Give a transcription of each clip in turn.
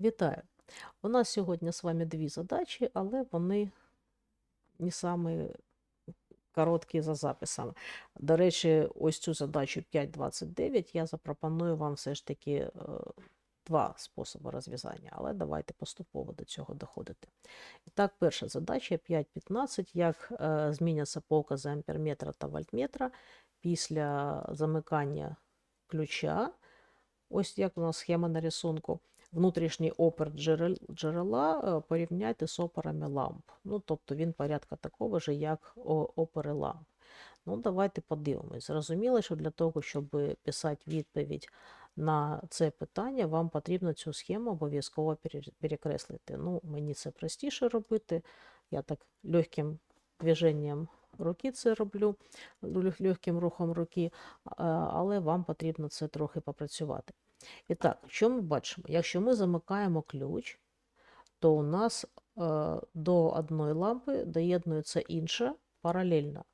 Вітаю! У нас сьогодні з вами дві задачі, але вони не самі короткі за записами. До речі, ось цю задачу 5.29 я запропоную вам все ж таки е, два способи розв'язання, але давайте поступово до цього доходити. І так, перша задача 5.15. Як е, зміняться покази амперметра та вольтметра після замикання ключа. Ось як у нас схема на рисунку. Внутрішній опер джерела е, порівняйте з опорами ламп. Ну, тобто він порядка такого ж, як опери ламп. Ну, давайте подивимось. Зрозуміло, що для того, щоб писати відповідь на це питання, вам потрібно цю схему обов'язково перекреслити. Ну, мені це простіше робити. Я так легким движенням руки це роблю, легким рухом руки, але вам потрібно це трохи попрацювати. І так, що ми бачимо? Якщо ми замикаємо ключ, то у нас е, до одної лампи доєднується інша паралельно.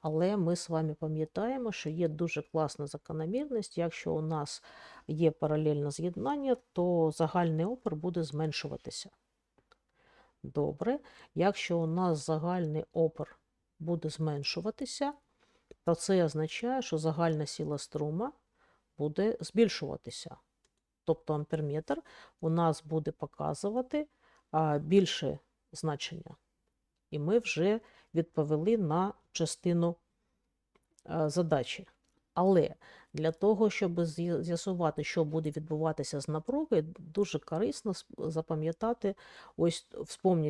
Але ми з вами пам'ятаємо, що є дуже класна закономірність. Якщо у нас є паралельне з'єднання, то загальний опір буде зменшуватися. Добре. Якщо у нас загальний опір буде зменшуватися, то це означає, що загальна сила струма буде збільшуватися. Тобто амперметр у нас буде показувати більше значення. І ми вже відповіли на частину задачі. Але для того, щоб з'ясувати, що буде відбуватися з напругою, дуже корисно запам'ятати, ось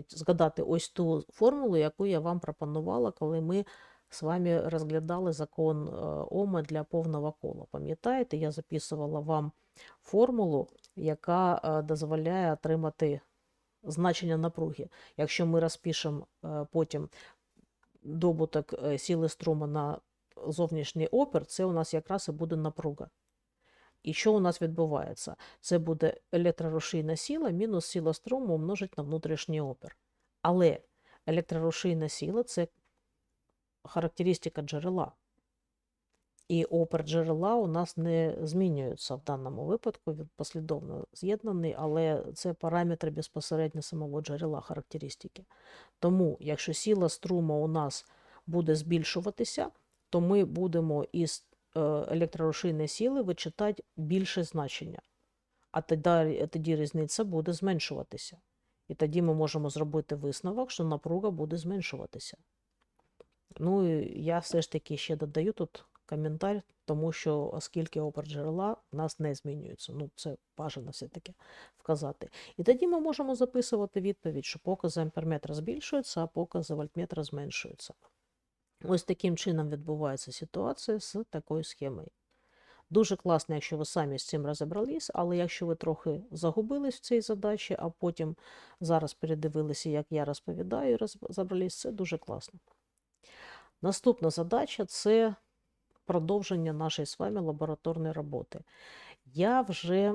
згадати ось ту формулу, яку я вам пропонувала, коли ми з вами розглядали закон е, Ома для повного кола. Пам'ятаєте, я записувала вам формулу, яка е, дозволяє отримати значення напруги. Якщо ми розпишемо е, потім добуток сили струму на зовнішній опір, це у нас якраз і буде напруга. І що у нас відбувається? Це буде електрорушійна сила мінус сила струму умножить на внутрішній опір. Але електрорушійна сила це характеристика джерела. І опір джерела у нас не змінюється в даному випадку, він послідовно з'єднаний, але це параметри безпосередньо самого джерела характеристики. Тому, якщо сила струму у нас буде збільшуватися, то ми будемо із е, електрорушійної сили вичитати більше значення. А тоді, тоді різниця буде зменшуватися. І тоді ми можемо зробити висновок, що напруга буде зменшуватися. Ну, і я все ж таки ще додаю тут коментар, тому що оскільки опір джерела в нас не змінюється. Ну, це бажано все-таки вказати. І тоді ми можемо записувати відповідь, що покази амперметра збільшуються, а покази вольтметра зменшуються. Ось таким чином відбувається ситуація з такою схемою. Дуже класно, якщо ви самі з цим розібрались, але якщо ви трохи загубились в цій задачі, а потім зараз передивилися, як я розповідаю, розібрались, це дуже класно. Наступна задача це продовження нашої з вами лабораторної роботи. Я вже,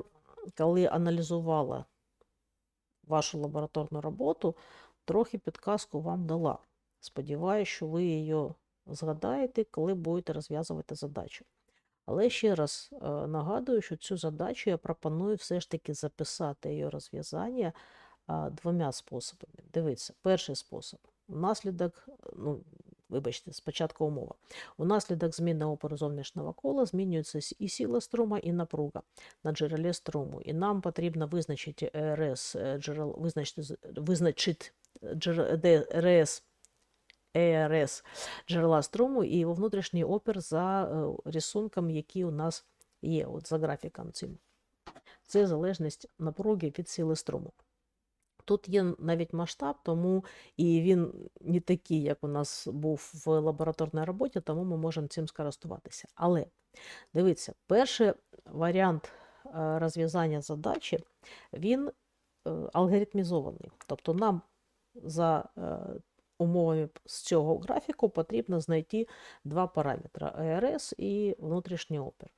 коли аналізувала вашу лабораторну роботу, трохи підказку вам дала. Сподіваюся, що ви її згадаєте, коли будете розв'язувати задачу. Але ще раз е, нагадую, що цю задачу я пропоную все ж таки записати її розв'язання двома способами. Дивіться, перший спосіб. Внаслідок, ну, вибачте, спочатку умова. Унаслідок опору зовнішнього кола змінюється і сила струму, і напруга на джерелі струму. І нам потрібно визначити РС джерел, визначити, визначити джер- де РС ЕРС джерела струму і його внутрішній опір за е, рисунком, який у нас є, от за графіком цим. Це залежність напруги від сили струму. Тут є навіть масштаб, тому і він не такий, як у нас був в лабораторній роботі, тому ми можемо цим скористуватися. Але дивіться, перший варіант е, розв'язання задачі, він е, алгоритмізований. Тобто нам за е, умовами з цього графіку потрібно знайти два параметри АРС і внутрішній опір.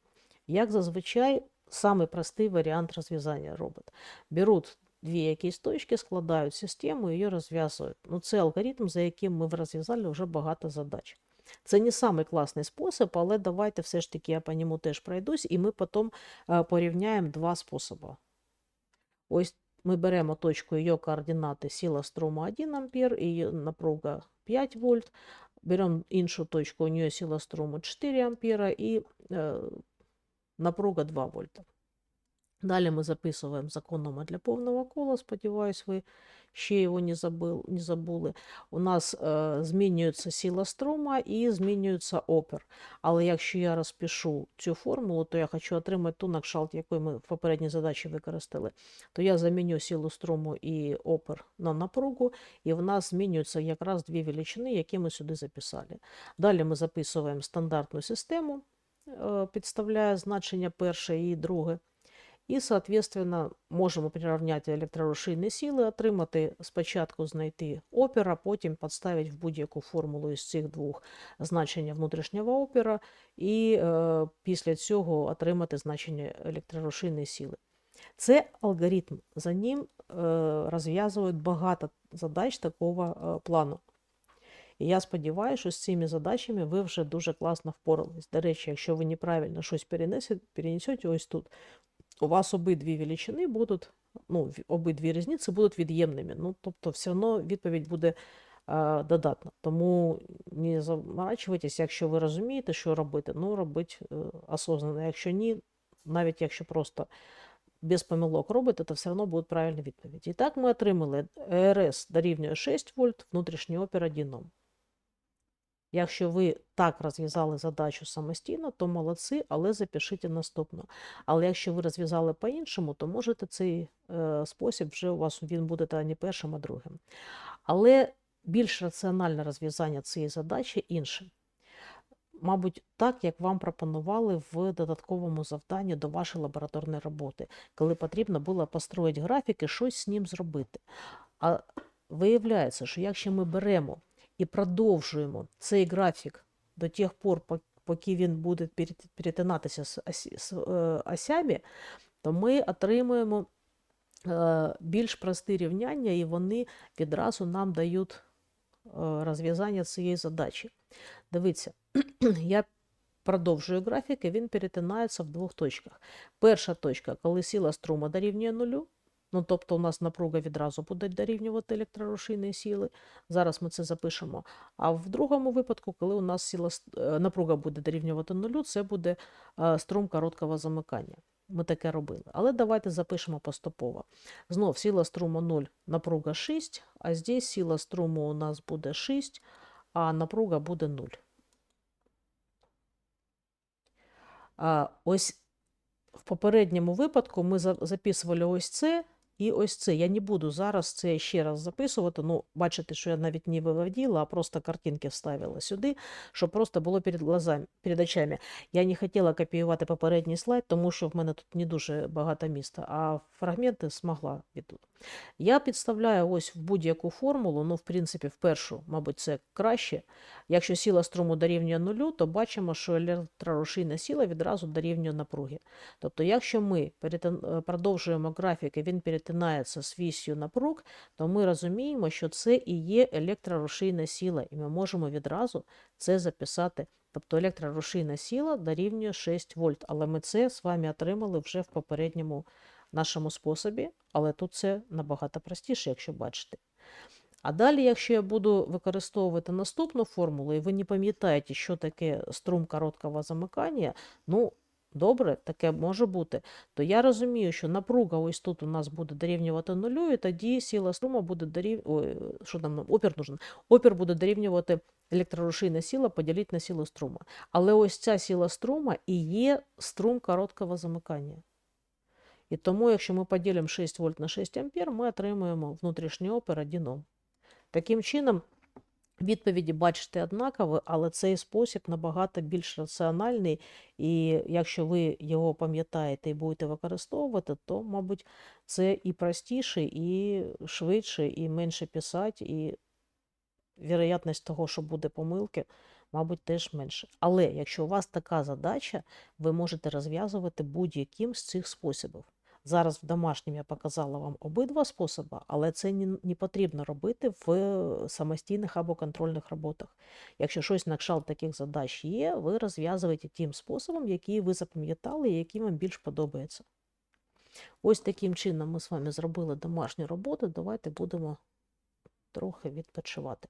Як зазвичай, самий простий варіант розв'язання робить. Беруть дві якісь точки, складають систему і її розв'язують. Ну, це алгоритм, за яким ми розв'язали вже багато задач. Це не самий спосіб, але давайте все ж таки я по ньому теж пройдусь, і ми потім е, порівняємо два способи. Ось ми беремо точку її координати сила струму 1 ампер і напруга 5 вольт. Беремо іншу точку, у нее сила струму 4 ампера і е, напруга 2 вольта. Далі ми записуємо закон Ома для повного кола. Сподіваюсь, ви ще його не, забил, не забули. У нас е, змінюється сила струма і змінюється опір. Але якщо я розпишу цю формулу, то я хочу отримати ту накшалт, яку ми в попередній задачі використали, то я заміню силу струму і опір на напругу, і в нас змінюються якраз дві величини, які ми сюди записали. Далі ми записуємо стандартну систему, е, підставляє значення перше і друге. І, соответственно, можемо прирівняти електрорушійні сили, отримати спочатку знайти опір, а потім підставити в будь-яку формулу із цих двох значення внутрішнього опіра, і е, після цього отримати значення електрорушійної сили. Це алгоритм, за ним е, розв'язують багато задач такого е, плану. І я сподіваюся, що з цими задачами ви вже дуже класно впорались. До речі, якщо ви неправильно щось перенесете, перенесете ось тут, у вас обидві величини будуть, ну, обидві різниці будуть від'ємними. Ну, тобто, все одно відповідь буде е, додатна. Тому не заморачуйтесь, якщо ви розумієте, що робити, ну, робіть е, осознанно. Якщо ні, навіть якщо просто без помилок робите, то все одно будуть правильні відповіді. І так ми отримали РС дорівнює 6 вольт, внутрішній опір 1 Ом. Якщо ви так розв'язали задачу самостійно, то молодці, але запишіть наступно. Але якщо ви розв'язали по-іншому, то можете цей е, спосіб вже у вас він буде та не першим, а другим. Але більш раціональне розв'язання цієї задачі інше. Мабуть, так, як вам пропонували в додатковому завданні до вашої лабораторної роботи, коли потрібно було построїти графік і щось з ним зробити. А виявляється, що якщо ми беремо і продовжуємо цей графік до тих пор, поки він буде перетинатися з, е, осями, то ми отримуємо е, більш прості рівняння, і вони відразу нам дають е, розв'язання цієї задачі. Дивіться, я продовжую графік, і він перетинається в двох точках. Перша точка, коли сила струма дорівнює нулю, ну тобто у нас напруга відразу буде дорівнювати електрорушійної сили. Зараз ми це запишемо. А в другому випадку, коли у нас сила, е, напруга буде дорівнювати нулю, це буде е, струм короткого замикання. Ми таке робили. Але давайте запишемо поступово. Знов сила струму 0, напруга 6, а здесь сила струму у нас буде 6, а напруга буде 0. А, ось в попередньому випадку ми записували ось це і ось це. Я не буду зараз це ще раз записувати. Ну, бачите, що я навіть не виводила, а просто картинки вставила сюди, щоб просто було перед глазами, перед очами. Я не хотіла копіювати попередній слайд, тому що в мене тут не дуже багато міста, а фрагменти змогла відтут. Я підставляю ось в будь-яку формулу, ну, в принципі, в першу, мабуть, це краще. Якщо сила струму дорівнює нулю, то бачимо, що електрорушійна сила відразу дорівнює напруги. Тобто, якщо ми продовжуємо графік і він перетинається з вісю напруг, то ми розуміємо, що це і є електрорушійна сила, і ми можемо відразу це записати. Тобто електрорушійна сила дорівнює 6 вольт, але ми це з вами отримали вже в попередньому нашому способі, але тут це набагато простіше, якщо бачите. А далі, якщо я буду використовувати наступну формулу, і ви не пам'ятаєте, що таке струм короткого замикання, ну, добре, таке може бути, то я розумію, що напруга ось тут у нас буде дорівнювати нулю, і тоді сила струму буде дорівнювати, що там опір нужен, опір буде дорівнювати електрорушійна сила поділити на силу струму. Але ось ця сила струма і є струм короткого замикання. І тому, якщо ми поділимо 6 вольт на 6 ампер, ми отримуємо внутрішній опір 1 Ом. Таким чином, відповіді бачите однакові, але цей спосіб набагато більш раціональний, і якщо ви його пам'ятаєте і будете використовувати, то, мабуть, це і простіше, і швидше, і менше писати, і вірогідність того, що буде помилки, мабуть, теж менше. Але якщо у вас така задача, ви можете розв'язувати будь-яким з цих способів. Зараз в домашньому я показала вам обидва способи, але це не, потрібно робити в самостійних або контрольних роботах. Якщо щось на кшталт таких задач є, ви розв'язуєте тим способом, який ви запам'ятали і який вам більш подобається. Ось таким чином ми з вами зробили домашню роботу. Давайте будемо трохи відпочивати.